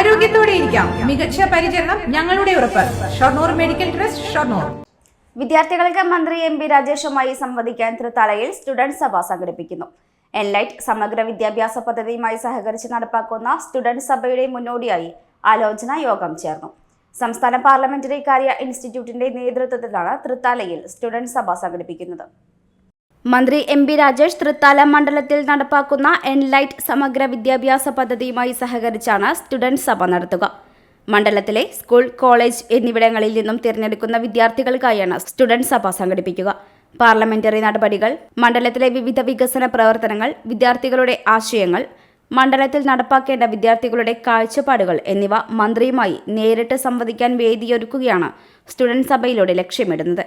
ആരോഗ്യത്തോടെ ഇരിക്കാം. മികച്ച പരിചരണം ഞങ്ങളുടെ ഉറപ്പ്. Shoranur medical trust Shoranur. വിദ്യാർത്ഥികൾക്ക് മന്ത്രി എം പി രാജേഷുമായി സംവദിക്കാൻ തൃത്താലയിൽ സ്റ്റുഡന്റ് സഭ സംഘടിപ്പിക്കുന്നു. എൻലൈറ്റ് സമഗ്ര വിദ്യാഭ്യാസ പദ്ധതിയുമായി സഹകരിച്ച് നടപ്പാക്കുന്ന സ്റ്റുഡന്റ് സഭയുടെ മുന്നോടിയായി ആലോചനാ യോഗം ചേർന്നു. സംസ്ഥാന പാർലമെന്ററി കാര്യ ഇൻസ്റ്റിറ്റ്യൂട്ടിന്റെ നേതൃത്വത്തിലാണ് തൃത്താലയിൽ സ്റ്റുഡന്റ് സഭ സംഘടിപ്പിക്കുന്നത്. മന്ത്രി എം പി രാജേഷ് തൃത്താല മണ്ഡലത്തിൽ നടപ്പാക്കുന്ന എൻലൈറ്റ് സമഗ്ര വിദ്യാഭ്യാസ പദ്ധതിയുമായി സഹകരിച്ചാണ് സ്റ്റുഡന്റ് സഭ നടത്തുക. മണ്ഡലത്തിലെ സ്കൂൾ കോളേജ് എന്നിവിടങ്ങളിൽ നിന്നും തിരഞ്ഞെടുക്കുന്ന വിദ്യാർത്ഥികൾക്കായാണ് സ്റ്റുഡന്റ് സഭ സംഘടിപ്പിക്കുക. പാർലമെന്ററി നടപടികൾ മണ്ഡലത്തിലെ വിവിധ വികസന പ്രവർത്തനങ്ങൾ വിദ്യാർത്ഥികളുടെ ആശയങ്ങൾ മണ്ഡലത്തിൽ നടപ്പാക്കേണ്ട വിദ്യാർത്ഥികളുടെ കാഴ്ചപ്പാടുകൾ എന്നിവ മന്ത്രിയുമായി നേരിട്ട് സംവദിക്കാൻ വേദിയൊരുക്കുകയാണ് സ്റ്റുഡന്റ് സഭയിലൂടെ ലക്ഷ്യമിടുന്നത്.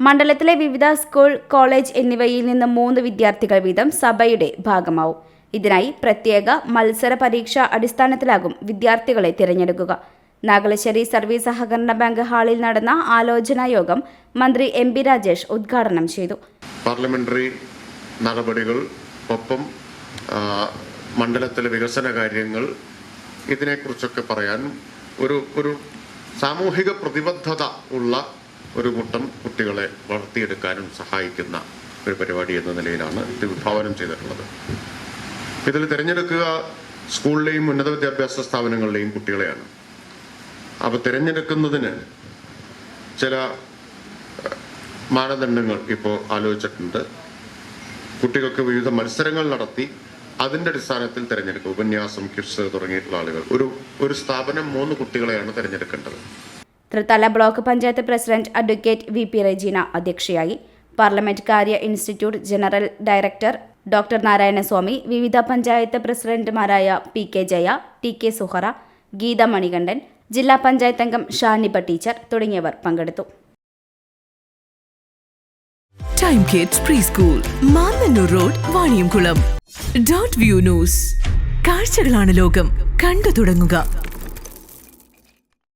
മണ്ഡലത്തിലെ വിവിധ സ്കൂൾ കോളേജ് എന്നിവയിൽ നിന്ന് മൂന്ന് വിദ്യാർത്ഥികൾ വീതം സഭയുടെ ഭാഗമാവും. ഇതിനായി പ്രത്യേക മത്സര പരീക്ഷ അടിസ്ഥാനത്തിലാകും വിദ്യാർത്ഥികളെ തിരഞ്ഞെടുക്കുക. നാഗലശ്ശേരി സർവീസ് സഹകരണ ബാങ്ക് ഹാളിൽ നടന്ന ആലോചനാ യോഗം മന്ത്രി എം പി രാജേഷ് ഉദ്ഘാടനം ചെയ്തു. പാർലമെന്ററി നടപടികൾ ഒപ്പം മണ്ഡലത്തിലെ വികസന കാര്യങ്ങൾ ഇതിനെക്കുറിച്ചൊക്കെ പറയാൻ ഒരു ഒരു സാമൂഹിക പ്രതിബദ്ധത ഉള്ള ഒരു കൂട്ടം കുട്ടികളെ വളർത്തിയെടുക്കാനും സഹായിക്കുന്ന ഒരു പരിപാടി എന്ന നിലയിലാണ് ഇത് വിഭാവനം ചെയ്തിട്ടുള്ളത്. ഇതിൽ തിരഞ്ഞെടുക്കുക സ്കൂളിലെയും ഉന്നത വിദ്യാഭ്യാസ സ്ഥാപനങ്ങളിലെയും കുട്ടികളെയാണ്. അപ്പോൾ തിരഞ്ഞെടുക്കുന്നതിന് ചില മാനദണ്ഡങ്ങൾ ഇപ്പോൾ ആലോചിച്ചിട്ടുണ്ട്. കുട്ടികൾക്ക് വിവിധ മത്സരങ്ങൾ നടത്തി അതിന്റെ അടിസ്ഥാനത്തിൽ തിരഞ്ഞെടുക്കുക. ഉപന്യാസം ക്വിസ് തുടങ്ങിയിട്ടുള്ള ആളുകൾ. ഒരു ഒരു സ്ഥാപനം മൂന്ന് കുട്ടികളെയാണ് തിരഞ്ഞെടുക്കേണ്ടത്. Thrithala block panchayat president advocate V P Rejeena അധ്യക്ഷയായി. പാർലമെന്റ് കാര്യ institute general director doctor Narayanaswamy വിവിധ പഞ്ചായത്ത് പ്രസിഡന്റുമാരായ P. K. Jaya T. K. Suhara Geetha Manikandan ജില്ലാ പഞ്ചായത്ത് അംഗം ഷാനിബ ടീച്ചർ തുടങ്ങിയവർ പങ്കെടുത്തു. Time kids pre school road Vaniyamkulam view news കാഴ്ചകളാണ് ലോകം. കണ്ടു തുടങ്ങുക.